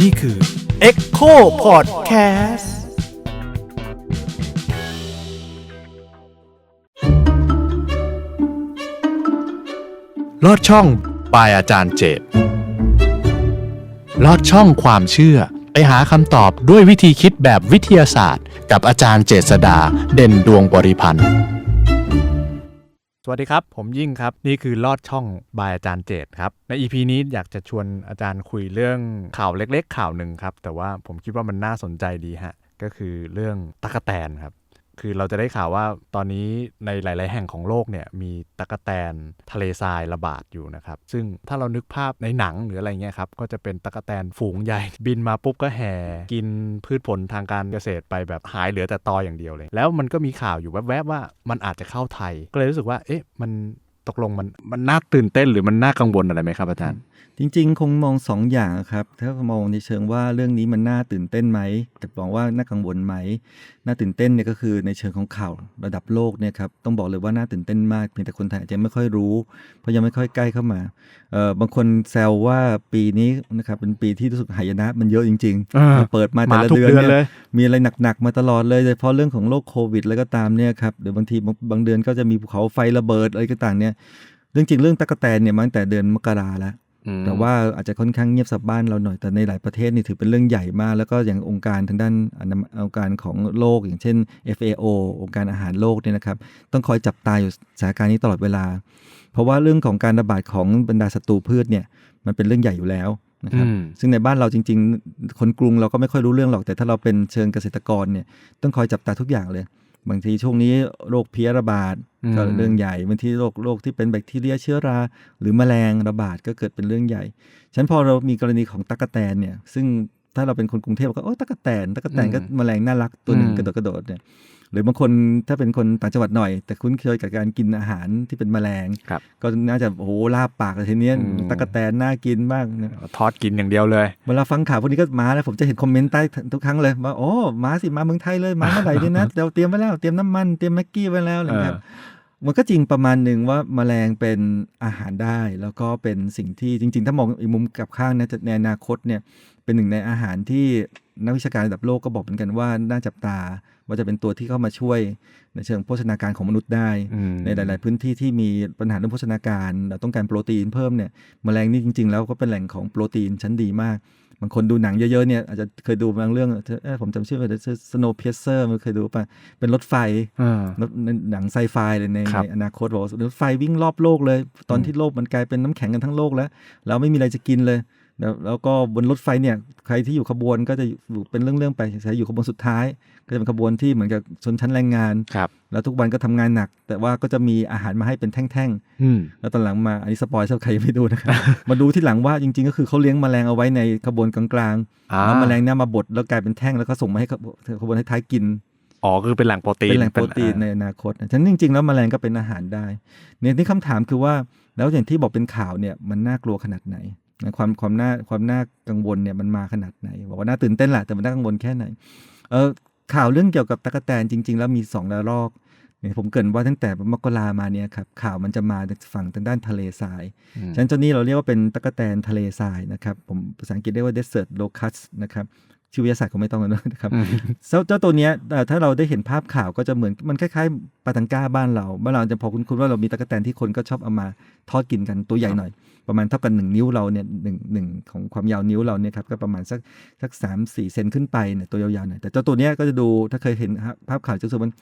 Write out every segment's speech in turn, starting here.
นี่คือ Echo Podcast ลอดช่องปายอาจารย์เจตลอดช่องความเชื่อ ไปหาคำตอบด้วยวิธีคิดแบบวิทยาศาสตร์ กับอาจารย์เจษดาเด่นดวงบริพันธ์ สวัสดีครับ ผมยิ่งครับ นี่คือลอดช่องบายอาจารย์เจตครับ ใน EP นี้อยากจะชวนอาจารย์คุยเรื่องข่าวเล็ก ๆ ข่าวหนึ่งครับ แต่ว่าผมคิดว่ามันน่าสนใจดีฮะ ก็คือเรื่องตะกแตนครับ คือเราจะได้ข่าวว่าตอนนี้ในหลาย ๆ แห่งของโลกเนี่ยมีตะกแตนทะเลทรายระบาดอยู่นะครับ ซึ่งถ้าเรานึกภาพในหนังหรืออะไรเงี้ยครับ ก็จะเป็นตะกแตนฝูงใหญ่ บินมาปุ๊บก็แห่กินพืชผลทางการเกษตรไปแบบหายเหลือแต่ตออย่างเดียวเลย แล้วมันก็มีข่าวอยู่แวบ ๆ ว่ามันอาจจะเข้าไทย ก็เลยรู้สึกว่า เอ๊ะ มันตกลงมันมันน่าตื่นเต้นหรือมันน่ากังวลอะไรไหมครับอาจารย์ จริงๆ คงมองสองอย่างครับ ถ้ามองในเชิงว่าเรื่องนี้มันน่าตื่นเต้นไหมกับมองว่าน่ากังวลไหมน่าตื่นเต้นเนี่ยก็คือในเชิงของข่าวระดับโลกเนี่ยครับต้องบอกเลยว่าน่าตื่นเต้นมากเพียงแต่คนไทยอาจจะไม่ค่อยรู้ เพราะยังไม่ค่อยใกล้เข้ามาเอ่อบางคนแซวว่าปีนี้นะครับเป็นปีที่รู้สึกหายนะมันเยอะจริงอ่าเปิดมาแต่มาละทุกเดือนเดือนเลเนี่ยยมีอะไรหนักๆมาตลอดเลยโดยเฉพาะเรื่องของโรคโควิด แล้วก็ตามเนี่ยครับเดี๋ยวบางทีบางบางเดือนก็จะมีภูเขาไฟระเบิดอะไรก็ต่างเนี่ยเรื่องจริงเรื่องตะกแตนเนี่ยมาตั้งแต่เดือนมกราแล้ว แต่ว่าอาจจะค่อนข้างเงียบสับบ้านเราหน่อยแต่ในหลายประเทศนี่ถือเป็นเรื่องใหญ่มาก แล้วก็อย่างองค์การทางด้านอนามัยองค์การของโลก อย่างเช่น FAO องค์การอาหารโลกเนี่ยนะครับ ต้องคอยจับตาอยู่สถานการณ์นี้ตลอดเวลา เพราะว่าเรื่องของการระบาดของบรรดาศัตรูพืชเนี่ยมันเป็นเรื่องใหญ่อยู่แล้วนะครับอืมซึ่งในบ้านเราจริง ๆ คนกรุงเราก็ไม่ค่อยรู้เรื่องหรอกแต่ถ้าเราเป็นเชิงเกษตรกรเนี่ยต้องคอยจับตาทุกอย่างเลย บางทีช่วงนี้โรคเพี้ยระบาดอืมก็เรื่องใหญ่บางทีโรคโรคที่เป็นแบคทีเรียเชื้อรา หรือแมลงระบาดก็เกิดเป็นเรื่องใหญ่ฉะนันพอเรามีกรณีของตั๊กแตนเนี่ยซึ่งถ้าเราเป็นคนกรุงเทพเราก็โอ้ตั๊กแตนตั๊กแตนก็อืมแมลงน่ารักตัวหนึ่งอืมกระโดดกระโดดเนี่ย หรือบางคนถ้าเป็นคนต่างจังหวัดหน่อย แต่คุ้นเคยกับการกินอาหารที่เป็นแมลงครับก็น่าจะโอ้โหลาบปากเลยทีเนี้ยอืมตั๊กแตนน่ากินมากนะทอดกินอย่างเดียวเลยเวลาฟังข่าวพวกนี้ก็มาแล้วผมจะเห็นคอมเมนต์ใต้ทุกครั้งเลยว่าโอ้มาสิมาเมืองไทยเลยมาเมื่อไหร่ดีนะเราเตรียมไว้แล้วเตรียมน้ำมันเตรียมแม็กกี้ไว้แล้วอะไรอย่างเงี้ยเออมันก็จริงประมาณหนึ่งว่าแมลงเป็นอาหารได้ แล้วก็เป็นสิ่งที่จริง ๆ ถ้ามองอีกมุมกลับข้างนะจะในอนาคตเนี่ยเป็นหนึ่งในอาหารที่นักวิชาการระดับโลกก็บอกเหมือนกันว่าน่าจับตาว่าจะเป็นตัวที่เข้ามาช่วยในเชิงโภชนาการของมนุษย์ได้อืมในหลาย ๆ พื้นที่ที่มีปัญหาเรื่องโภชนาการเราต้องการโปรตีนเพิ่มเนี่ยแมลงนี่จริง ๆ แล้วก็เป็นแหล่งของโปรตีนชั้นดีมากบางคนดูหนังเยอะ ๆ เนี่ยอาจจะเคยดูบางเรื่องเอ้ยผมจำชื่อไม่ได้ชื่อ Snow Piercer มันเคยดูป่ะ เป็นรถไฟอ่ารถหนังไซไฟเลยในครับในอนาคตบอกว่ารถไฟวิ่งรอบโลกเลย ตอนอืมที่โลกมันกลายเป็นน้ำแข็งกันทั้งโลกแล้วแล้วไม่มีอะไรจะกินเลย แล้วแล้วก็บนรถไฟเนี่ยใครที่อยู่ขบวนก็จะอยู่เป็นเรื่องๆไปใช้อยู่ขบวนสุดท้าย ก็จะเป็นขบวนที่เหมือนกับชนชั้นแรงงานครับแล้วทุกวันก็ทำงานหนัก แต่ว่าก็จะมีอาหารมาให้เป็นแท่งอืมๆแล้วตอนหลังมาอันนี้สปอยล์ถ้าใครยังไม่ดูนะครับ มาดูที่หลังว่าจริง ๆ ก็คือเขาเลี้ยงแมลงเอาไว้ในขบวนกลางๆอ่าแล้วแมลงเนี่ยมาบดแล้วกลายเป็นแท่งแล้วก็ส่งมาให้ขบขบวนท้ายๆกินอ๋อคือเป็นแหล่งโปรตีนเป็นแหล่งโปรตีนในอ่าอนาคตนะฉะนั้นจริง ๆ แล้วแมลงก็เป็นอาหารได้ เนี่ยที่คำถามคือว่าแล้วอย่างที่บอกเป็นข่าวเนี่ยมันน่ากลัวขนาดไหนนะ ความความน่าความน่ากังวลเนี่ยมันมาขนาดไหน บอกว่าน่าตื่นเต้นแหละแต่มันน่ากังวลแค่ไหนเออข่าวเรื่องเกี่ยวกับตะกแตนจริง ๆ แล้วมีสองระลอกเนี่ยผมเกรินว่าตั้งแต่มกรามาเนี่ยครับข่าวมันจะมาจากฝั่งทางด้านทะเลทรายอืมฉะนั้นเจ้านี้เราเรียกว่าเป็นตะกแตนทะเลทรายนะครับ ผมภาษาอังกฤษเรียกว่า desert locust นะครับชื่อวิทยาศาสตร์ก็ไม่ต้องแล้วนะครับอืมเจ้าเจ้าตัวเนี้ยเอ่อถ้าเราได้เห็นภาพข่าวก็จะเหมือนมันคล้ายๆปาตังก้าบ้านเราบ้านเราจะพอคุ้นๆว่าเรามีตะกแตนที่คนก็ชอบเอามาทอดกินกันตัวใหญ่หน่อย ประมาณเท่ากันหนึ่งนิ้วเราเนี่ยหนึ่งหนึ่งของความยาวนิ้วเราเนี่ยครับก็ประมาณสักสักสามสี่เซนขึ้นไปเนี่ยตัวยาวๆหน่อยแต่เจ้าตัวเนี้ยก็จะดูถ้าเคยเห็นภาพข่าวจะรู้สึกมัน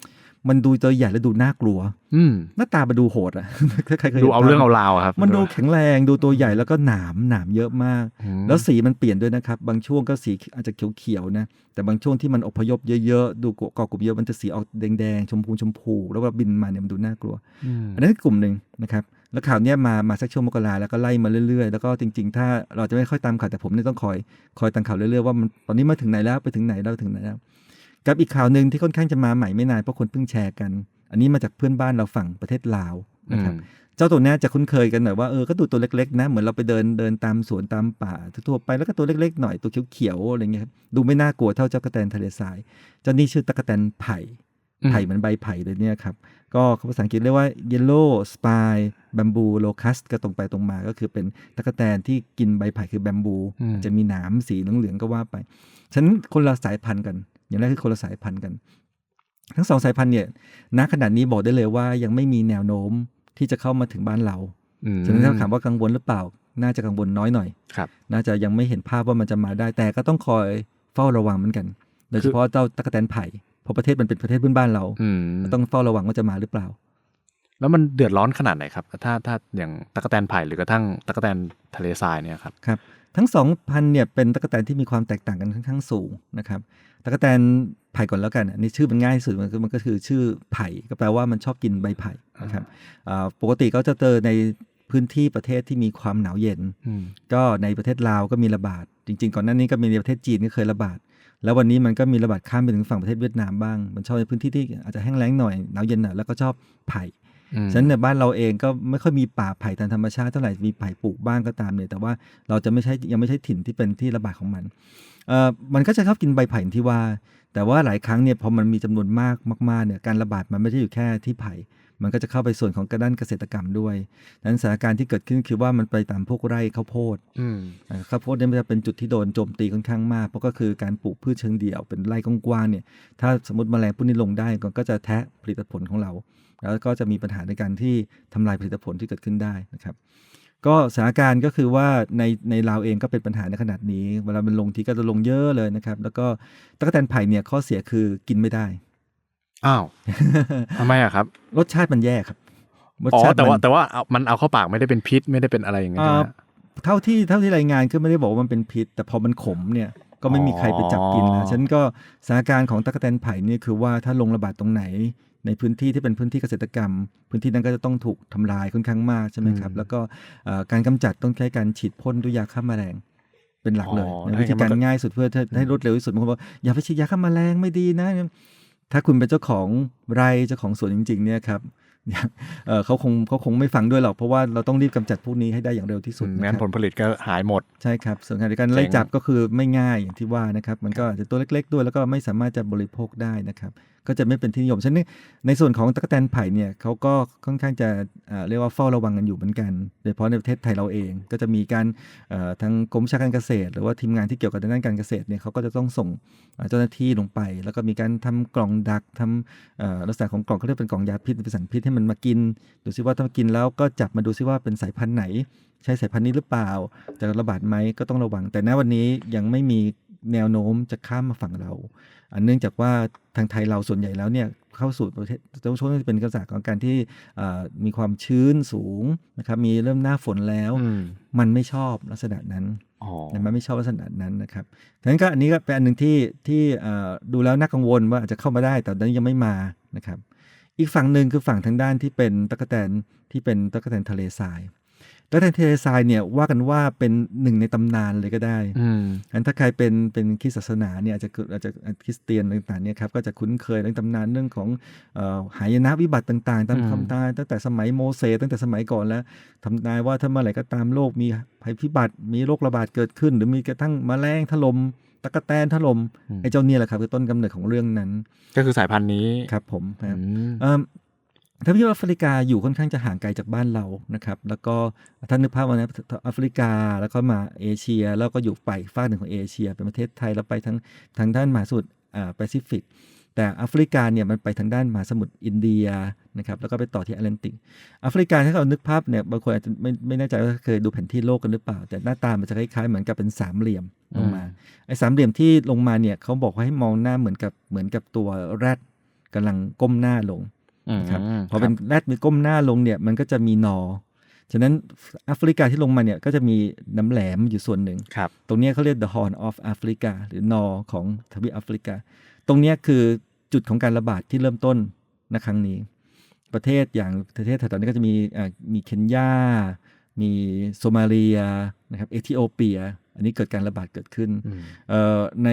มันดูตัวใหญ่และดูน่ากลัว อืมหน้าตามันดูโหดอะถ้าใครเคยห็ดูนเอาเรื่องเอาราวอะครับ มันดูแข็งแรงดูตัวใหญ่แล้วก็หนามหนามเยอะมากอืมแล้วสีมันเปลี่ยนด้วยนะครับ บางช่วงก็สีอาจจะเขียวๆนะ แต่บางช่วงที่มันอพยพเยอะๆ ดูเกาะกลุ่มเยอะมันจะสีออกแดงๆ ชมพูชมพู แล้วก็บินมาเนี่ยมันดูน่ากลัวอืมอันนั้นคือกลุ่มหนึ่งนะครับ แล้วข่าวเนี้ยมามาสักช่วงมกราแล้วก็ไล่มาเรื่อยๆ แล้วก็จริง ๆ ถ้าเราจะไม่ค่อยตามข่าวแต่ผมเนี่ยต้องคอยคอยตามข่าวเรื่อยๆว่ามันตอนนี้มาถึงไหนแล้วไปถึงไหนแล้วถึงไหนแล้ว กับอีกข่าวหนึ่งที่ค่อนข้างจะมาใหม่ไม่นานเพราะคนเพิ่งแชร์กัน อันนี้มาจากเพื่อนบ้านเราฝั่งประเทศลาวนะครับเจ้าตัวเนี้ยจะคุ้นเคยกันหน่อยว่าเออก็ดูตัวเล็กๆนะเหมือนเราไปเดินเดินตามสวนตามป่าทั่วๆไปแล้วก็ตัวเล็กๆหน่อยตัวเขียวๆอะไรเงี้ยครับดูไม่น่ากลัวเท่าเจ้ากระแตนทะเลทรายเจ้านี่ชื่อตะกะแตนไผ่อืมไผ่เหมันใบไผ่เลยเนี่ยครับ ก็ภาษาอังกฤษเรียกว่า yellow spine bamboo locust ก็ตรงไปตรงมาก็คือเป็นตะกแตนที่กินใบไผ่คือแบมบูอืมจะมีหนามสีเหลืองๆก็ว่าไป ฉะนั้นคนละสายพันธุ์กัน อย่างแรกคือคนละสายพันธุ์กัน ทั้งสองสายพันธุ์เนี่ยณขนาดนี้บอกได้เลยว่ายังไม่มีแนวโน้มที่จะเข้ามาถึงบ้านเราอืมฉะนั้นถ้าถามว่ากังวลหรือเปล่า น่าจะกังวลน้อยหน่อยครับน่าจะยังไม่เห็นภาพว่ามันจะมาได้แต่ก็ต้องคอยเฝ้าระวังเหมือนกัน โดยเฉพาะเจ้าตะกแตนไผ่เพ ราะประเทศมันเป็นประเทศเพื่อนบ้านเราอืมต้องเฝ้าระวังว่าจะมาหรือเปล่า แล้วมันเดือดร้อนขนาดไหนครับ ถ้าถ้าอย่างตะกแตนไผ่หรือกระทั่งตะกแตนทะเลทรายเนี่ยครับครับ ทั้งสองพันธุ์เนี่ยเป็นตะกแตนที่มีความแตกต่างกันค่อนข้างสูงนะครับตะกแตนไผ่ก่อนแล้วกันอันนี้ชื่อมันง่ายที่สุดมันก็มันก็คือชื่อไผ่ก็แปลว่ามันชอบกินใบไผ่นะครับอ่าปกติก็จะเจอในพื้นที่ประเทศที่มีความหนาวเย็นอืมก็ในประเทศลาวก็มีระบาด จริง ๆ ก่อนหน้านี้ก็มีในประเทศจีนก็เคยระบาด แล้ววันนี้มันก็มีระบาดข้ามไปถึงฝั่งประเทศเวียดนามบ้าง มันชอบในพื้นที่ที่อาจจะแห้งแล้งหน่อยหนาวเย็นหน่อยแล้วก็ชอบไผ่อืมฉะนั้นในบ้านเราเองก็ไม่ค่อยมีป่าไผ่ทางธรรมชาติเท่าไหร่มีไผ่ปลูกบ้างก็ตามเนี่ยแต่ว่าเราจะไม่ใช่ยังไม่ใช่ถิ่นที่เป็นที่ระบาดของมันเอ่อมันก็จะชอบกินใบไผ่อย่างที่ว่า แต่ว่าหลายครั้งเนี่ยพอมันมีจำนวนมากมากๆเนี่ยการระบาดมันไม่ได้อยู่แค่ที่ไผ่ มันก็จะเข้าไปส่วนของกระด้านเกษตรกรรมด้วยดังนั้นสถานการณ์ที่เกิดขึ้นคือว่ามันไปตามพวกไร่ข้าวโพดอืมอ่าข้าวโพดเนี่ยมันจะเป็นจุดที่โดนโจมตีค่อนข้างมากเพราะก็คือการปลูกพืชเชิงเดี่ยวเป็นไร่กว้างๆเนี่ยถ้าสมมติแมลงพวกนี้ลงได้มันก็จะแทะผลิตผลของเรา แล้วก็จะมีปัญหาในการที่ทำลายผลิตผลที่เกิดขึ้นได้นะครับก็สถานการณ์ก็คือว่าในในลาวเองก็เป็นปัญหาในขนาดนี้ เวลามันลงทีก็จะลงเยอะเลยนะครับ แล้วก็ตะกแตนไผ่เนี่ยข้อเสียคือกินไม่ได้ อ้าวทำไมอะครับ รสชาติมันแย่ครับรสอ๋อชาติแต่ว่ามันแต่ว่าเอามันเอาเข้าปากไม่ได้เป็นพิษไม่ได้เป็นอะไรอย่างเงี้ยใช่ไหมอ่าเท่าที่เท่าที่รายงานก็ไม่ได้บอกว่ามันเป็นพิษ แต่พอมันขมเนี่ยก็ไม่มีใครไปจับกินอ๋นะอฉะนันก็สถานการณ์ของตะกแตนไผ่เนี่ยคือว่าถ้าลงระบาดตรงไหน ในพื้นที่ที่เป็นพื้นที่เกษตรกรรม พื้นที่นั้นก็จะต้องถูกทำลายค่อนข้างมากใช่ไหมครับ แล้วก็เอ่อการกำจัดต้องใช้การฉีดพ่นด้วยยาฆ่าแมลงเป็นหลักเลยอ๋อนะได้วิธีการมันก็ง่ายสุดเพื่อให้ให้รวดเร็วที่สุดบางคนบอกอย่าไปฉีดยาฆ่าแมลงไม่ดีนะ ถ้าคุณเป็นเจ้าของไร่เจ้าของสวนจริง ๆ เนี่ยครับเอ่อเขาคงเขาคงไม่ฟังด้วยหรอก เพราะว่าเราต้องรีบกำจัดพวกนี้ให้ได้อย่างเร็วที่สุดอืมนะงั้นคผรับลผลิตก็หายหมด ใช่ครับ ส่วนการในการไล่จับก็คือไม่ง่ายอย่างที่ว่านะครับ มันก็อาจจะตัวเล็ก ๆ ด้วยแล้วก็ไม่สามารถจะบริโภคได้นะครับ ก็จะไม่เป็นที่นิยมฉะนั้นในส่วนของตะกแตนไผ่เนี่ยเขาก็ค่อนข้างจะเเรียกว่าเฝ้าระวังกันอยู่เหมือนกันโดยเฉพาะในประเทศไทยเราเอง ก็จะมีการเอ่อทางกรมชาการเกษตร หรือว่าทีมงานที่เกี่ยวกับด้านการเกษตรเนี่ยเขาก็จะต้องส่งเจ้าหน้าที่ลงไป แล้วก็มีการทำกล่องดักทำเอ่อลักษณะของกล่องเขาเรียกเป็นกล่องยาพิษเป็นสารพิษให้มันมากิน ดูซิว่าถ้ามากินแล้วก็จับมาดูซิว่าเป็นสายพันธุ์ไหน ใช่สายพันธุ์นี้หรือเปล่าจะระบาดไหมก็ต้องระวัง แต่ณวันนี้ยังไม่มีแนวโน้มจะข้ามมาฝั่งเรา เนื่องจากว่าทางไทยเราส่วนใหญ่แล้วเนี่ยเข้าสู่ประเทศช่วงนี้เป็นกระแสของการที่เอ่อมีความชื้นสูงนะครับมีเริ่มหน้าฝนแล้วอืมมันไม่ชอบลักษณะนั้นอ๋อนะมันไม่ชอบลักษณะนั้นนะครับฉะนั้นก็อันนี้ก็เป็นอันหนึ่งที่ที่เอ่อดูแล้วน่ากังวลว่าอาจจะเข้ามาได้แต่ตอนนี้ยังไม่มานะครับ อีกฝั่งหนึ่งคือฝั่งทางด้านที่เป็นตะกแตนที่เป็นตะกแตนทะเลทราย ตะกแตนทะเลทรายเนี่ยว่ากันว่าเป็นหนึ่งในตำนานเลยก็ได้อืมอันถ้าใครเป็นเป็นคริสต์ศาสนาเนี่ยอาจจะเกิดอาจจะคริสเตียนต่างๆเนี่ยครับก็จะคุ้นเคยเรื่องตำนานเรื่องของเอ่อหายนะวิบัติต่างๆตามอืมคำทายตั้งแต่สมัยโมเสสตั้งแต่สมัยก่อนแล้วทำนายว่าถ้าเมื่อไหร่ก็ตามโลกมีภัยพิบัติมีโรคระบาดเกิดขึ้น หรือมีกระทั่งแมลงถล่มตะกแตนถล่มไอ้เจ้าเนี่ยแหละครับคือต้นกำเนิดของเรื่องนั้น ก็คือสายพันธุ์นี้ครับผมครับอืมเอิ่ม ทวีปแอฟริกาอยู่ค่อนข้างจะห่างไกลจากบ้านเรานะครับ แล้วก็ถ้านึกภาพว่านะแอฟริกาแล้วก็มาเอเชีย แล้วก็อยู่ไปฝากหนึ่งของเอเชีย เป็นประเทศไทยแล้วไปทางทางด้านมหาสมุทรอ่าแปซิฟิก แต่แอฟริกาเนี่ยมันไปทางด้านมหาสมุทรอินเดียนะครับแล้วก็ไปต่อที่แอตแลนติกแอฟริกาถ้าเรานึกภาพเนี่ยบางคนอาจจะไม่ไม่แน่ใจว่าเคยดูแผนที่โลกกันหรือเปล่า แต่หน้าตามันจะคล้ายๆเหมือนกับเป็นสามเหลี่ยมลงมาไอ้สามเหลี่ยมที่ลงมาเนี่ยเขาบอกว่าให้มองหน้าเหมือนกับเหมือนกับตัวแรดกำลังก้มหน้าลงนะ ครับพอเป็นแรดมีก้มหน้าลงเนี่ยมันก็จะมีนอฉะนั้นแอฟริกาที่ลงมาเนี่ยก็จะมีน้ำแหลมอยู่ส่วนหนึ่งครับตรงเนี้ยเขาเรียก the horn of Africa หรือนอของทวีปแอฟริกา ตรงเนี้ยคือจุดของการระบาดที่เริ่มต้นณครั้งนี้ ประเทศอย่างประเทศแถวๆนี้ก็จะมีอ่ามีเคนยา มีโซมาเลียนะครับเอธิโอเปีย อันนี้เกิดการระบาดเกิดขึ้นอืมเอ่อใน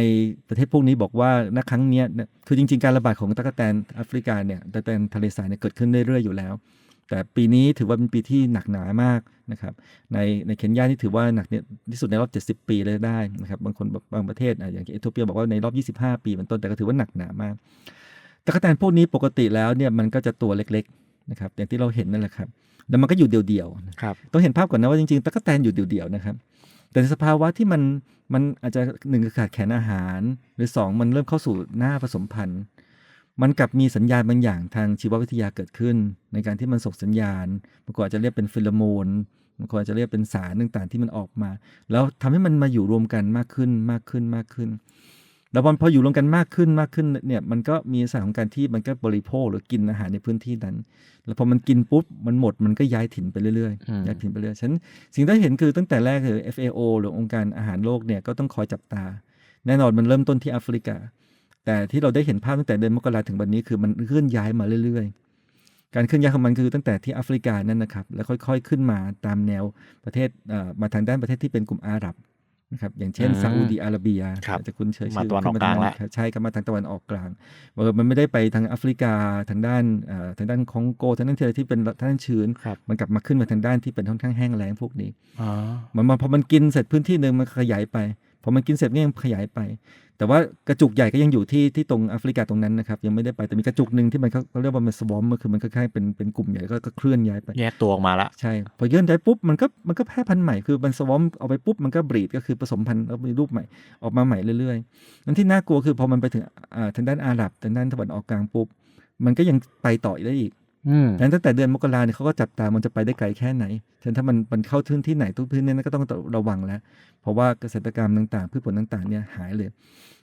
ประเทศพวกนี้บอกว่าณครั้งเนี้ยเนี่ยคือจริง ๆ การระบาดของตะกแตนแอฟริกาเนี่ยตะกแตนทะเลทรายเนี่ยเกิดขึ้นเรื่อยๆอยู่แล้ว แต่ปีนี้ถือว่าเป็นปีที่หนักหนามากนะครับ ในในเคนยานี่ถือว่าหนักเนี่ยที่สุดในรอบ 70 ปีเลยได้นะครับ บางคนบางประเทศอะอย่างเอธิโอเปียบอกว่าในรอบ 25 ปีเป็นต้น แต่ก็ถือว่าหนักหนามากตะกแตนพวกนี้ปกติแล้วเนี่ยมันก็จะตัวเล็กๆนะครับอย่างที่เราเห็นนั่นแหละครับแล้วมันก็อยู่เดี่ยวๆครับต้องเห็นภาพก่อนนะว่าจริงๆตะกแตนอยู่เดี่ยวๆนะครับ แต่ในสภาวะที่มันมันอาจจะหนึ่งขาดแคลนอาหาร หรือสองมันเริ่มเข้าสู่หน้าผสมพันธุ์ มันกลับมีสัญญาณบางอย่างทางชีววิทยาเกิดขึ้น ในการที่มันส่งสัญญาณบางคนอาจจะเรียกเป็นฟิโลโมนบางคนอาจจะเรียกเป็นสารต่างๆที่มันออกมา แล้วทำให้มันมาอยู่รวมกันมากขึ้นมากขึ้นมากขึ้น แล้วพออยู่รวมกันมากขึ้นมากขึ้นเนี่ยมันก็มีสารของการที่มันก็บริโภคหรือกินอาหารในพื้นที่นั้น แล้วพอมันกินปุ๊บมันหมดมันก็ย้ายถิ่นไปเรื่อยอืมๆย้ายถิ่นไปเรื่อยฉะนันสิ่งที่เห็นคือตั้งแต่แรกคือ FAO หรือองค์การอาหารโลกเนี่ยก็ต้องคอยจับตา แน่นอนมันเริ่มต้นที่แอฟริกา แต่ที่เราได้เห็นภาพตั้งแต่เดือนมกราถึงวันนี้คือมันเคลื่อนย้ายมาเรื่อย ๆ การเคลื่อนย้ายของมันคือตั้งแต่ที่แอฟริกานั่นนะครับแล้วค่อย ๆ ขึ้นมาตามแนวประเทศเอ่อมาทางด้านประเทศที่เป็นกลุ่มอาหรับ นะครับอย่างเช่นอืมซาอุดีอาระเบียครับอาจจะคุ้นเคยมาชื่อตะวันออกขึ้มกลางทละครับใช่ครับมาทางตะวันออกกลางเออมันไม่ได้ไปทางแอฟริกาทางด้านเอ่อทางด้านคองโกทางด้านที่ที่เป็นทางด้านชื้นครับมันกลับมาขึ้นมาทางด้านที่เป็นค่อนข้างแห้งแล้งพวกนี้อ๋อมันมาพอมันกินเสร็จพื้นที่หนึ่งมันขยายไปพอมันกินเสร็จก็ยังขยายไป แต่ว่ากระจุกใหญ่ก็ยังอยู่ที่ที่ตรงแอฟริกาตรงนั้นนะครับยังไม่ได้ไปแต่มีกระจุกหนึ่งที่มันเขาเขาเรียกว่ามันสวอมก็คือมันคล้ายๆเป็นเป็นกลุ่มใหญ่ก็ก็เคลื่อนย้ายไปแยกตัวออกมาละใช่พอเคลื่อนย้ายปุ๊บมันก็มันก็แพร่พันธุ์ใหม่คือมันสวอมเอาไปปุ๊บมันก็บรีดก็คือผสมพันธุ์แล้วมีรูปใหม่ออกมาใหม่เรื่อยๆนั่นที่น่ากลัวคือพอมันไปถึงอ่าทางด้านอาหรับทางด้านตะวันออกกลางปุ๊บมันก็ยังไปต่อได้อีกอืมดัง นั้นตั้งแต่เดือนมกราเนี่ยเขาก็จับตามันจะไปได้ไกลแค่ไหนฉะนั้นถ้ามันมันเข้าพื้นที่ไหนทุกพื้นที่นั้นก็ต้องระวังแล้ว เพราะว่าเกษตรกรรมต่างๆพืชผลต่างๆเนี่ยหายเลย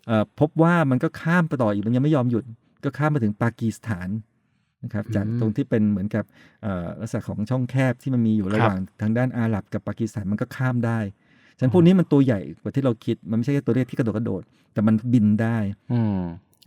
เอ่อพบว่ามันก็ข้ามไปต่ออีกมันยังไม่ยอมหยุด ก็ข้ามมาถึงปากีสถานนะครับจากอืมตรงที่เป็นเหมือนกับเอ่อลักษณะของช่องแคบที่มันมีอยู่ระหว่างทางด้านอาหรับกับปากีสถานมันก็ข้ามได้ฉะนั้นพวกนี้มันตัวใหญ่กว่าที่เราคิด มันไม่ใช่แค่ตัวเล็กที่กระโดดกระโดด แต่มันบินได้อืม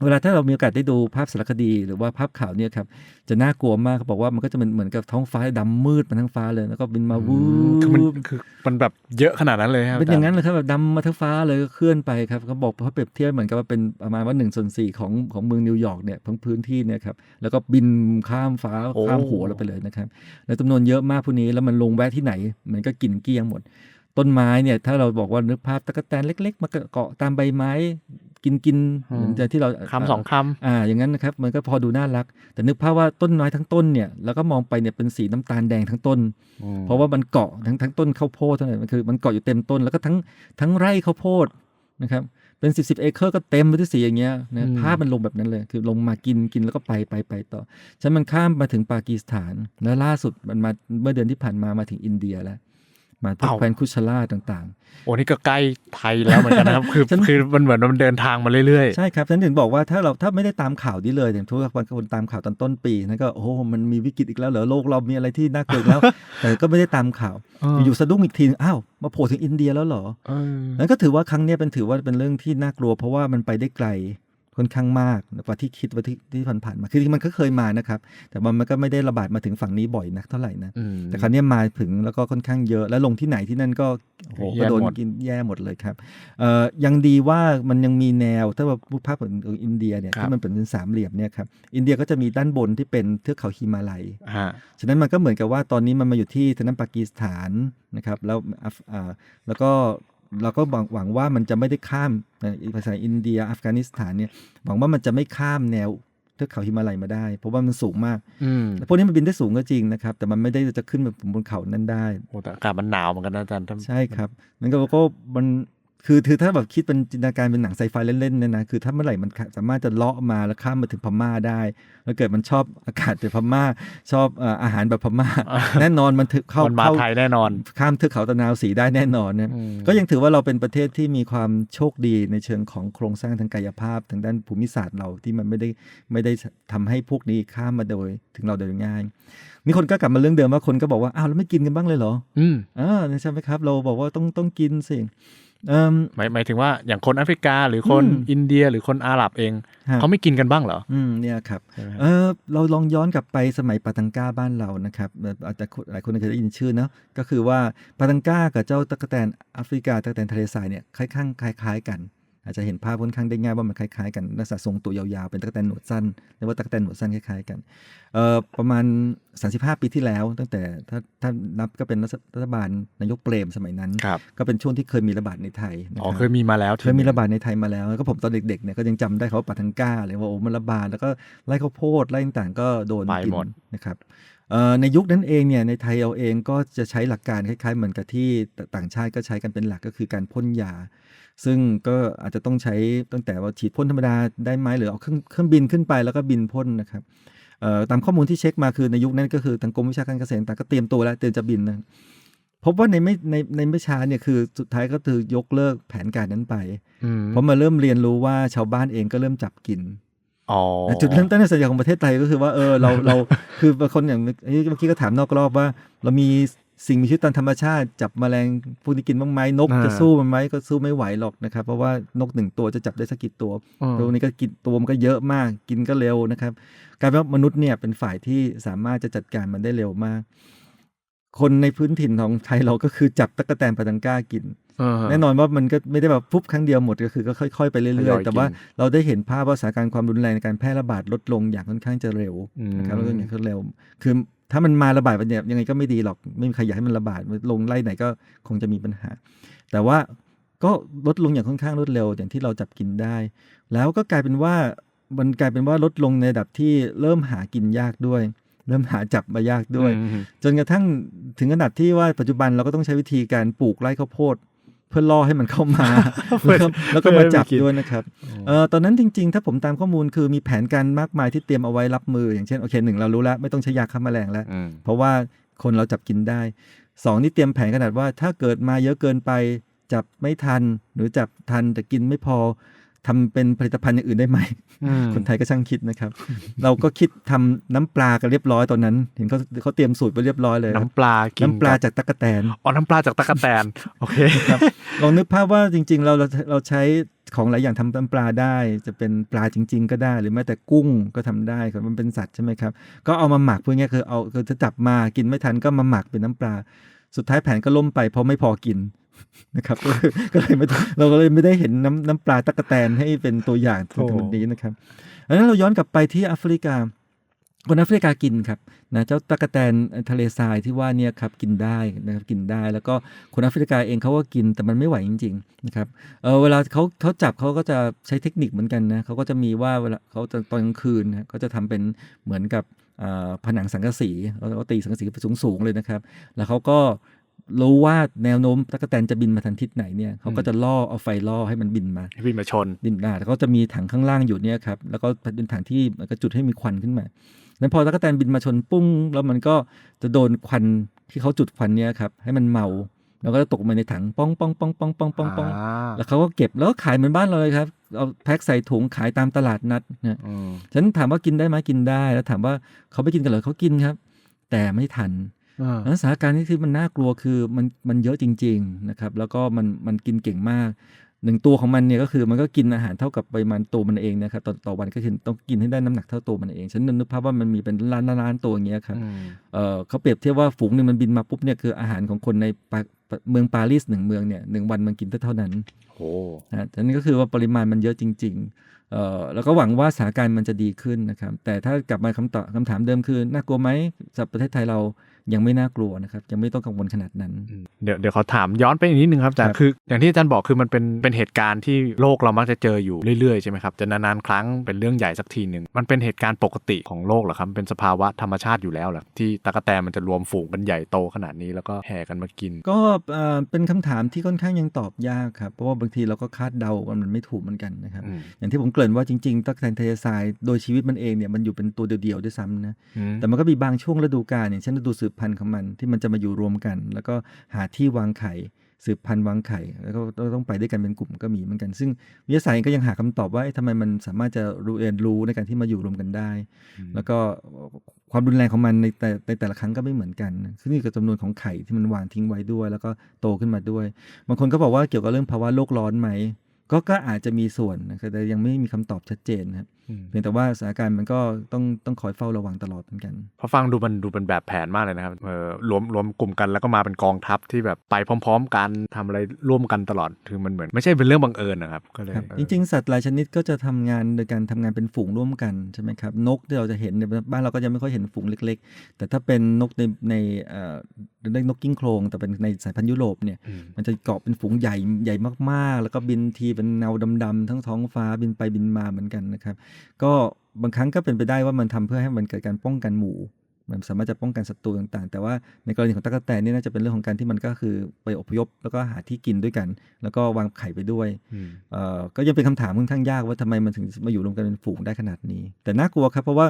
เวลาถ้าเรามีโอกาสได้ดูภาพสารคดีหรือว่าภาพข่าวเนี่ยครับจะน่ากลัวมากเขาบอกว่ามันก็จะเป็นเหมือนกับท้องฟ้าดำมืดมาทั้งฟ้าเลยแล้วก็บินมาวูคือมันบคือมันแบบเยอะขนาดนั้นเลยครับเป็นอย่างนั้นจรเลยครับแบบดำมาทั้งฟ้าเลยก็เคลื่อนไปครับเขาบอกเขาเปรียบเทียบเหมือนกับว่าเป็นประมาณว่าหนึ่งส่วนสี่ของของเมืองนิวยอร์กเนี่ยทั้งพื้นที่เนี่ยครับแล้วก็บินข้ามฟ้าโอ้ข้ามหัวเราไปเลยนะครับแล้วจำนวนเยอะมากพวกนี้แล้วมันลงแวะที่ไหนมันก็กินเกลี้ยงหมดต้นไม้เนี่ยถ้าเราบอกว่านึกภาพตะกแตนเล็ก ๆ มาเกาะตามใบไม้ กินกินเหมือนที่เราคำสองคอ่าอย่างนั้นนะครับมันก็พอดูน่ารัก แต่นึกภาพว่าต้นไม้ทั้งต้นเนี่ยแล้วก็มองไปเนี่ยเป็นสีน้ำตาลแดงทั้งต้นำอืมเพราะว่ามันเกาะทั้งทั้งต้นข้าวโพดเท่านั้นมันคือมันเกาะอยู่เต็มต้นแล้วก็ทั้งทั้งไร่ข้าวโพดนะครับเป็นสิบสิบเอเคอร์ก็เต็มไปด้วยสีอย่างเงี้ยนะภาพมันลงแบบนั้นเลย คือลงมากินกินแล้วก็ไปไปไปต่อฉะนันมันข้ามมาถึงปากีสถาน แล้วล่าสุดมันมาเมื่อเดือนที่ผ่านมามาถึงอินเดียแล้ว มาพวกแคว้นคุชลาต่างโอ้นี่ก็ใกล้ไทยแล้วเหมือนกันนะครับ คือฉันคือมันเหมือนมันเดินทางมาเรื่อยๆ ใช่ครับฉันถึงบอกว่าถ้าเราถ้าไม่ได้ตามข่าวนี้เลยอย่างทุกคนคนตามข่าวตอนต้นปีนั่นก็โอ้โหมันมีวิกฤตอีกแล้วเหรอโลกเรามีอะไรที่น่ากลัวอีกแล้ว แต่ก็ไม่ได้ตามข่าวๆอยู่ๆสะดุ้งอีกทีนึงอ้าวมาโผล่ถึงอินเดียแล้วเหรอเออนั้นก็ถือว่าครั้งเนี้ยเป็นถือว่าเป็นเรื่องที่น่ากลัว เพราะว่ามันไปได้ไกล ค่อนข้างมากกว่าที่คิดว่าที่ที่ผ่านๆมาคือมันก็เคยมานะครับ แต่ว่ามันก็ไม่ได้ระบาดมาถึงฝั่งนี้บ่อยนักเท่าไหร่นะอืมแต่คราวเนี้ยมาถึงแล้วก็ค่อนข้างเยอะแล้วลงที่ไหนที่นั่นก็โอ้โหแย่ก็โดนหมดกินแย่หมดเลยครับเอ่อยังดีว่ามันยังมีแนวถ้าว่าพูดภาพของอินเดียเนี่ยที่มันเป็นเป็นสามเหลี่ยมเนี่ยครับอินเดียก็จะมีด้านบนที่เป็นเทือกเขาฮิมาลัยฮะฉะนั้นมันก็เหมือนกับว่าตอนนี้มันมาอยู่ที่ทางด้านปากีสถานนะครับแล้วอัฟอ่าแล้วก็ เราก็หวังหวังว่ามันจะไม่ได้ข้ามนะภาษาอินเดียอัฟกานิสถานเนี่ยหวังว่ามันจะไม่ข้ามแนวเทือกเขาฮิมาลัยมาได้ เพราะว่ามันสูงมากอืมพวกนี้มันบินได้สูงก็จริงนะครับ แต่มันไม่ได้จะขึ้นแบบบนเขานั้นได้โอ้แต่อากาศมันหนาวเหมือนกันนะอาจารย์ถ้าใช่ครับนั่นก็ก็มัน คือคือถ้าแบบคิดเป็นจินตนาการเป็นหนังไซไฟเล่นๆเนี่ยนะคือถ้าเมื่อไหร่มันสามารถจะเลาะมาแล้วข้ามมาถึงพม่าได้ แล้วเกิดมันชอบอากาศแบบพม่า ชอบเอ่ออาหารแบบพม่า แน่นอนมันถึงเข้ามันมาเข้าไทยแน่นอน ข้ามเทือกเขาตะนาวสีได้แน่นอนนะอืมก็ยังถือว่าเราเป็นประเทศที่มีความโชคดีในเชิงของโครงสร้างทางกายภาพทางด้านภูมิศาสตร์เราที่มันไม่ได้ไม่ได้ทำให้พวกนี้ข้ามมาโดยถึงเราโดยง่ายมีคนก็กลับมาเรื่องเดิมว่าคนก็บอกว่าอ้าวแล้วไม่กินกันบ้างเลยเหรอ อืมอ่าใช่ไหมครับ เราบอกว่าต้องต้องกินสิเอ่ม หมายหมายถึงว่าอย่างคนแอฟริกา หรือคนอืมอินเดีย หรือคนอาหรับเองฮะเขาไม่กินกันบ้างเหรออืมเนี่ยครับใช่ไหมเออเราลองย้อนกลับไปสมัยปาตังก้าบ้านเรานะครับเอ่ออาจจะหลายคนเคยได้ยินชื่อเนาะก็คือว่าปาตังก้ากับเจ้าตะกแตนแอฟริกาตะกแตนทะเลทรายเนี่ยค่อนข้างคล้าย ๆ กัน อาจจะเห็นภาพค่อนข้างได้ง่ายว่ามันคล้ายๆกันลักษณะทรงตัวยาวๆเป็นตะกแตนหนวดสั้นเรียกว่าตะกแตนหนวดสั้นคล้ายๆกันเอ่อประมาณ 35 ปีที่แล้ว ตั้งแต่ถ้าถ้านับก็เป็นรัฐบาลนายกเปรมสมัยนั้นครับก็เป็นช่วงที่เคยมีระบาดในไทยนะอ๋อรับเคยมีมาแล้วเคยมีระบาดในไทยมาแล้วแล้วก็ผมตอนเด็กๆเนี่ยก็ยังจำได้เขาว่าปาทังก้าเลยว่าโอ้มันระบาดแล้วก็ไล่ข้าวโพดไล่ต่างๆ ก็โดนไปกินหมดนะครับเอ่อในยุคนั้นเองเนี่ยในไทยเราเองก็จะใช้หลักการคล้ายๆ เหมือนกับที่ต่างชาติก็ใช้กันเป็นหลักก็คือการพ่นยา ซึ่งก็อาจจะต้องใช้ตั้งแต่ว่าฉีดพ่นธรรมดาได้ไหมหรือเอาเครื่องเครื่องบินขึ้นไปแล้วก็บินพ่นนะครับเอ่อตามข้อมูลที่เช็คมาคือในยุคนั้นก็คือทางกรมวิชาการเกษตรต่างก็เตรียมตัวแล้วเตรียมจะบินนะพบว่าในไม่ในในไม่ช้าเนี่ยคือสุดท้ายก็คือยกเลิกแผนการนั้นไปอืมเพราะมาเริ่มเรียนรู้ว่าชาวบ้านเองก็เริ่มจับกินอ๋อแต่จุดเริ่มต้นในสัญญาของประเทศไทยก็คือว่าเออเราเราคือบางคนอย่างเมื่อกี้ก็ถามนอกรอบว่า เรามี สิ่งมีชีวิตตามธรรมชาติ จับแมลงพวกนี้กินบ้างไหมนกอ่าจะสู้มันไหมก็สู้ไม่ไหวหรอกนะครับ เพราะว่านกหนึ่งตัวจะจับได้สักกี่ตัวอืมตัวนี้ก็กินตัวมันก็เยอะมากกินก็เร็วนะครับกลายเป็นว่ามนุษย์เนี่ยเป็นฝ่ายที่สามารถจะจัดการมันได้เร็วมาก คนในพื้นถิ่นของไทยเราก็คือจับตะกแตนปาตังก้ากินอ่าแน่นอนว่ามันก็ไม่ได้แบบปุ๊บครั้งเดียวหมดก็คือก็ค่อยๆไปทเรื่ยออยยๆ แต่ว่ากินเราได้เห็นภาพว่าสถานการณ์ความรุนแรงในการแพร่ระบาดลดลงอย่างค่อนข้างจะเร็วอืมนะครับลดลงอย่างเร็ว คือ ถ้ามันมาระบาดไปเนี่ยยังไงก็ไม่ดีหรอกไม่มีใครอยากให้มันระบาดลงไล่ไหนก็คงจะมีปัญหา แต่ว่าก็ลดลงอย่างค่อนข้างรวดเร็วอย่างที่เราจับกินได้ แล้วก็กลายเป็นว่ามันกลายเป็นว่าลดลงในระดับที่เริ่มหากินยากด้วย เริ่มหาจับมายากด้วยอืมจนกระทั่งถึงขนาดที่ว่าปัจจุบันเราก็ต้องใช้วิธีการปลูกไร่ข้าวโพด เพื่อล่อให้มันเข้ามาแล้วก็แล้วก็มาจับด้วยนะครับเออตอนนั้นจริง ๆ ถ้าผมตามข้อมูลคือมีแผนการมากมายที่เตรียมเอาไว้รับมือ อย่างเช่นโอเคหนึ่งเรารู้แล้วไม่ต้องใช้ยาฆ่าแมลงแล้วอืมเพราะว่าคนเราจับกินได้สองนี่เตรียมแผนขนาดว่าถ้าเกิดมาเยอะเกินไป จับไม่ทันหรือจับทันแต่กินไม่พอ ทำเป็นผลิตภัณฑ์อย่างอื่นได้ไหมอืมคนไทยก็ช่างคิดนะครับ เราก็คิดทำน้ำปลากันเรียบร้อยตอนนั้น เห็นเขาเขาเตรียมสูตรไปเรียบร้อยเลย น้ำปลากินน้ำปลากับจากตะกแตนอ๋อน้ำปลาจากตะกแตนโอเคครับลองนึกภาพว่าจริงๆเราเราเราใช้ของหลายอย่างทำน้ำปลาได้ จะเป็นปลาจริง ๆ ก็ได้ หรือแม้แต่กุ้งก็ทำได้ครับมันเป็นสัตว์ใช่ไหมครับก็เอามาหมักพวกเนี้ยคือเอาคือจะจับมากินไม่ทันก็มาหมักเป็นน้ำปลา สุดท้ายแผนก็ล่มไปเพราะไม่พอกิน นะครับก็เลยไม่เราก็เลยไม่ได้เห็นน้ำน้ำปลาตะกแตนให้เป็นตัวอย่างโอ้ถึงวันนี้นะครับอันนั้นเราย้อนกลับไปที่แอฟริกาคนแอฟริกากินครับนะเจ้าตะกแตนทะเลทรายที่ว่าเนี่ยครับกินได้นะครับกินได้ แล้วก็คนแอฟริกาเองเขาก็กินแต่มันไม่ไหวจริงๆนะครับเออเวลาเขาเขาจับเขาก็จะใช้เทคนิคเหมือนกันนะเขาก็จะมีว่าเวลาเขาจะตอนกลางคืนนะก็จะทำเป็นเหมือนกับผนังสังกะสีแล้วก็ตีสังกะสีสูงสูงๆเลยนะครับ แล้วเขาก็ รู้ว่าแนวโน้มตะกแตนจะบินมาทางทิศไหนเนี่ยเขาก็จะล่อเอาไฟล่อให้มันบินมาให้พี่มาชนดินดาแล้วก็จะมีถังข้างล่างอยู่เนี่ยครับแล้วก็เป็นถังที่มันก็จุดให้มีควันขึ้นมาแล้วพอตะกแตนบินมาชนปุ้ง แล้วมันก็จะโดนควันที่เขาจุดควันเนี่ยครับให้มันเมาแล้วก็จะตกมาในถังป้องป้องป้องป้องป้องป้องป้องอ่าแล้วเขาก็เก็บแล้วก็ขายเหมือนบ้านเราเลยครับเอาแพ็คใส่ถุงขายตามตลาดนัดเนี่ยอืมฉันถามว่ากินได้ไหมกินได้ แล้วถามว่าเขาไม่กินกันเหรอเขากินครับ แต่ไม่ทัน อ่าแล้วสถานการณ์นี้ที่มันน่ากลัวคือมันมันเยอะจริง ๆนะครับ แล้วก็มันมันกินเก่งมากหนึ่งตัวของมันเนี่ยก็คือมันก็กินอาหารเท่ากับปริมาณตัวมันเองนะครับต่อต่อวันก็คือต้องกินให้ได้น้ำหนักเท่าตัวมันเอง ฉันนึกภาพว่ามันมีเป็นล้านล้านล้านตัวอย่างเงี้ยครับอืมเออเขาเปรียบเทียบว่าฝูงหนึ่งมันบินมาปุ๊บเนี่ยคืออาหารของคนในปาปาเมืองปารีสหนึ่งเมืองเนี่ยหนึ่งวันมันกินเท่านั้นโอ้นะอันนี้ก็คือว่าปริมาณมันเยอะจริงๆเอ่อแล้วก็หวังว่าสถานการณ์มันจะดีขึ้นนะครับแต่ถ้ากลับมาคำตอบคำถามเดิมคือน่ากลัวไหมสำหรับประเทศไทยเรา ยังไม่น่ากลัวนะครับ ยังไม่ต้องกังวลขนาดนั้น เดี๋ยวเดี๋ยวขอถามย้อนไปอีกนิดนึงครับอาจารครัย์บคืออย่างที่อาจารย์บอกคือมันเป็นเป็นเหตุการณ์ที่โลกเรามักจะเจออยู่เรื่อยๆใช่ไหมครับจะนานๆครั้งเป็นเรื่องใหญ่สักทีหนึ่งมันเป็นเหตุการณ์ปกติของโลกเหรอครับเป็นสภาวะธรรมชาติอยู่แล้วเหรอที่ตะกแตนมันจะรวมฝูงกันใหญ่โตขนาดนี้แล้วก็แห่กันมากิน ก็เอ่อเป็นคำถามที่ค่อนข้างยังตอบยากครับเพราะว่าบางทีเราก็คาดเดาว่ามันไม่ถูกเหมือนกันนะครับอืมอย่างที่ผมเกริ่นว่าจริงๆตะกแตนทะเลทรายโดยชีวิตมันเองเนี่ยมันอยู่เป็นตัวเดียวๆด้วยซ้ำนะอืมแต่มันก็มีบางช่วงฤดูกาลอย่างเช่นฤดูสืบพันธุ์ของมันที่มันจะมาอยู่รวมกัน แล้วก็หาที่วางไข่สืบพันธุ์วางไข่ แล้วก็ต้องไปด้วยกันเป็นกลุ่มก็มีเหมือนกัน ซึ่งวิทยาศาสตร์เองก็ยังหาคำตอบว่าเอ๊ะทำไมมันสามารถจะรู้เรียนรู้ในการที่มาอยู่รวมกันได้ แล้วก็ความรุนแรงของมันในแต่ในแต่ละครั้งก็ไม่เหมือนกันขึ้นอยู่กับจำนวนของไข่ที่มันวางทิ้งไว้ด้วย แล้วก็โตขึ้นมาด้วย บางคนก็บอกว่าเกี่ยวกับเรื่องภาวะโลกร้อนไหมก็ก็อาจจะมีส่วนนะครับแต่ยังไม่มีคำตอบชัดเจนนะครับอืม เพียงแต่ว่าสถานการณ์มันก็ต้องต้องคอยเฝ้าระวังตลอดเหมือนกันพอฟังดูมันดูเป็นแบบแผนมากเลยนะครับเออรวมรวมกลุ่มกันแล้วก็มาเป็นกองทัพที่แบบไปพร้อม ๆ กันทำอะไรร่วมกันตลอดคือมันเหมือนไม่ใช่เป็นเรื่องบังเอิญนะครับก็เลยครับเออจริงๆ สัตว์หลายชนิดก็จะทำงานโดยการทำงานเป็นฝูงร่วมกันใช่ไหมครับนกที่เราจะเห็นในยบ้านเราก็จะไม่ค่อยเห็นฝูงเล็ก ๆ แต่ถ้าเป็นนกในในเอ่อเรียกนกกิ้งโครงแต่เป็นในสายพันธุ์ยุโรปเนี่ยอืมมันจะเกาะเป็นฝูงใหญ่ใหญ่มากๆ แล้วก็บินทีเป็นเงาดำๆทั้งท้องฟ้าบินไปบินมาเหมือนกันนะครับก็บางครั้งก็เป็นไปได้ว่ามันทำเพื่อให้มันเกิดการป้องกันหมู่ มันสามารถจะป้องกันศัตรูต่างๆ แต่ว่าในกรณีของตั๊กแตนนี่น่าจะเป็นเรื่องของการที่มันก็คือไปอพยพแล้วก็หาที่กินด้วยกัน แล้วก็วางไข่ไปด้วยอืมเอ่อก็ยังเป็นคำถามค่อนข้างยากว่าทำไมมันถึงมาอยู่รวมกันเป็นฝูงได้ขนาดนี้ แต่น่ากลัวครับเพราะว่า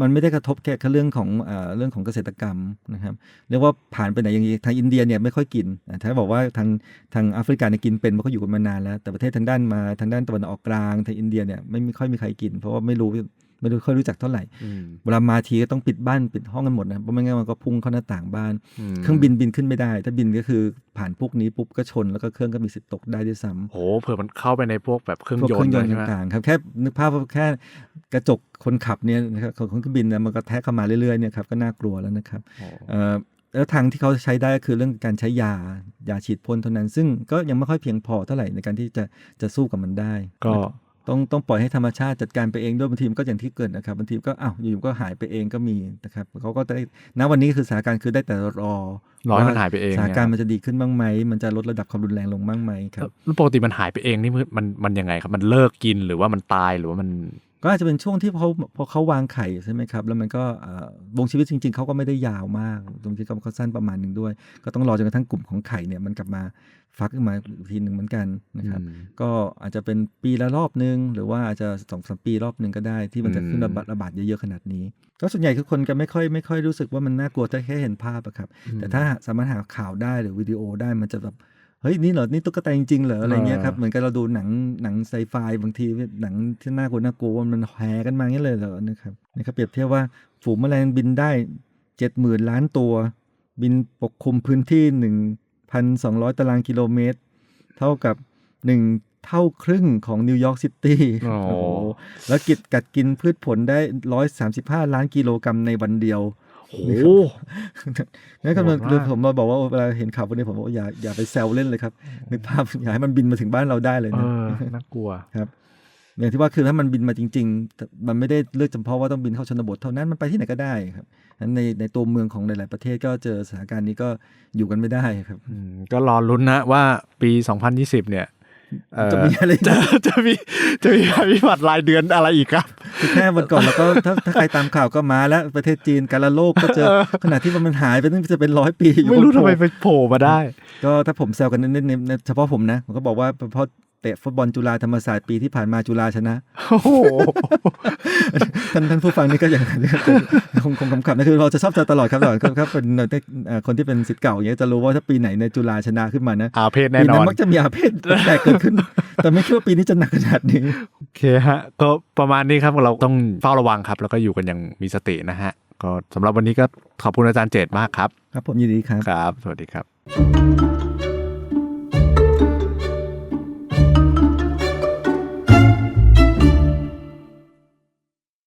มันไม่ได้กระทบแค่แค่เรื่องของเอ่อเรื่องของเกษตรกรรมนะครับเรียกว่าผ่านไปไหนอย่างนี้ทางอินเดียเนี่ยไม่ค่อยกินอะถ้าบอกว่าทางทางแอฟริกาเนี่ยกินเป็นเพราะเขาอยู่กันมานานแล้ว แต่ประเทศทางด้านมาทางด้านตะวันออกกลางทางอินเดียเนี่ยไม่มีค่อยมีใครกิน เพราะว่าไม่รู้ ไม่รู้ค่อยรู้จักเท่าไหร่อืมเวลามาทีก็ต้องปิดบ้านปิดห้องกันหมดนะเพราะไม่งั้นมันก็พุ่งเข้าหน้าต่างบ้านอืมเครื่องบินบินขึ้นไม่ได้ ถ้าบินก็คือผ่านพวกนี้ปุ๊บก็ชนแล้วก็เครื่องก็มีสิทธิ์ตกได้ด้วยซ้ำโหเผื่อมันเข้าไปในพวกแบบเครื่องพวกยเคนรื่องต์ยเลนยต์ใช่ไหมต่างๆครับแค่นึกภาพว่าแค่กระจกคนขับเนี่ยนะครับของเครื่องบินนะมันก็แทกเข้ามาเรื่อยๆเนี่ยครับก็น่ากลัวแล้วนะครับโอ้เอ่อแล้วทางที่เขาใช้ได้ก็คือเรื่องการใช้ยายาฉีดพ่นเท่านั้น ซึ่งก็ยังไม่ค่อยเพียงพอเท่าไหร่ในการที่จะจะสู้กับมันได้ ก็ ต้องต้องปล่อยให้ธรรมชาติจัดการไปเองด้วยบางทีมันก็อย่างที่เกิดนะครับบางทีก็อ้าวอยู่ๆก็หายไปเองก็มีนะครับเขาก็ได้ณวันนี้คือสถานการณ์คือได้แต่รอรอให้มันหายไปเองสถานเนี่ยการณ์มันจะดีขึ้นบ้างไหมมันจะลดระดับความรุนแรงลงบ้างไหมครับแล้วปกติมันหายไปเองนี่มันมันมันยังไงครับมันเลิกกินหรือว่ามันตายหรือว่ามันก็อาจจะเป็นช่วงที่เขาพอเขาวางไข่ใช่ไหมครับ แล้วมันก็เอ่อวงชีวิตจริง ๆเขาก็ไม่ได้ยาวมาก ตรงที่เขาสั้นประมาณหนึ่งด้วย ก็ต้องรอจนกระทั่งกลุ่มของไข่เนี่ยมันกลับมาฟักขึ้นมาอีกทีหนึ่งเหมือนกันนะครับอืมก็อาจจะเป็นปีละรอบนึง หรือว่าอาจจะสองสามปีรอบหนึ่งก็ได้ที่มันจะขึ้นอืมระบาดระบาดเยอะๆขนาดนี้ ก็ส่วนใหญ่คือคนก็ไม่ค่อยไม่ค่อยรู้สึกว่ามันน่ากลัวถ้าแค่เห็นภาพอะครับ แต่ถ้าสามารถหาข่าวได้หรือวิดีโอได้มันจะแบบ เฮ้ยนี่เหรอ นี่ตุ๊กตาจริงๆเหรออะไรเงี้ยครับอ่าเหมือนกับเราดูหนังหนังไซไฟบางทีหนังที่น่ากลัวน่ากลัวว่ามันแห่กันมาอย่างนี้เลยเหรอนะครับนะครับเปรียบเทียบว่าฝูงแมลงบินได้เจ็ดหมื่นล้านตัว บินปกคลุมพื้นที่หนึ่งพันสองร้อยตารางกิโลเมตร เท่ากับหนึ่งเท่าครึ่งของนิวยอร์กซิตี้โอ้แล้วกิดกัดกินพืชผลได้ร้อยสามสิบห้าล้านกิโลกรัมในวันเดียว โหงั้นก็โหดมากเลยผมมาบอกว่าเวลาเห็นข่าวพวกนี้ผมบอกว่าอย่าอย่าไปแซวเล่นเลยครับนึกภาพอย่าให้มันบินมาถึงบ้านเราได้เลยเอนะอน่ากลัวครับอย่างที่ว่าคือถ้ามันบินมาจริงๆแต่มันไม่ได้เลือกเฉพาะว่าต้องบินเข้าชนบทเท่านั้นมันไปที่ไหนก็ได้ครับนั้นในในตัวเมืองของหลาย ๆ ประเทศก็เจอสถานการณ์นี้ก็อยู่กันไม่ได้ครับอืมก็รอลุ้นนะว่าปี 2020 เนี่ยเอ่อ จะมีอะไรจะจะมีจะมีภัยพิบัติรายเดือนอะไรอีกครับคือแค่วันก่อนเราก็ถ้าถ้าใครตามข่าวก็มาแล้วประเทศจีนการละโลกก็เจอขนาดที่มันหายไปตั้งจะเป็นร้อยปีอยู่ไม่รู้ก็ทำโผไมล่ไปโผล่มาได้ ก็ถ้าผมแซวกันนิดๆในเฉพาะผมนะผมก็บอกว่าเพราะเตะฟุตบอลจุฬาธรรมศาสตร์ปีที่ผ่านมาจุฬาชนะโอ้โหท่านท่านผู้ฟังนี่ก็อย่างนั้นคงคงคำขับนะคือเราจะชอบเจอตลอดครับตลอดครับเป็นเอ่อคนที่เป็นสิทธิ์เก่าอย่างเงี้ยจะรู้ว่าถ้าปีไหนในจุฬาชนะขึ้นมานะอาเพศแน่ปีนอนั้นนมักจะมีอาเพศแตกเกิดขึ้น แต่ไม่คิดว่าปีนี้จะหนักขนาดนี้โอเคฮะก็ประมาณนี้ครับเราต้องเฝ้าระวังครับ แล้วก็อยู่กันอย่างมีสตินะฮะก็สำหรับวันนี้ก็ขอบคุณอาจารย์เจตมากครับ ครับผมยินดีครับครับ สวัสดีครับ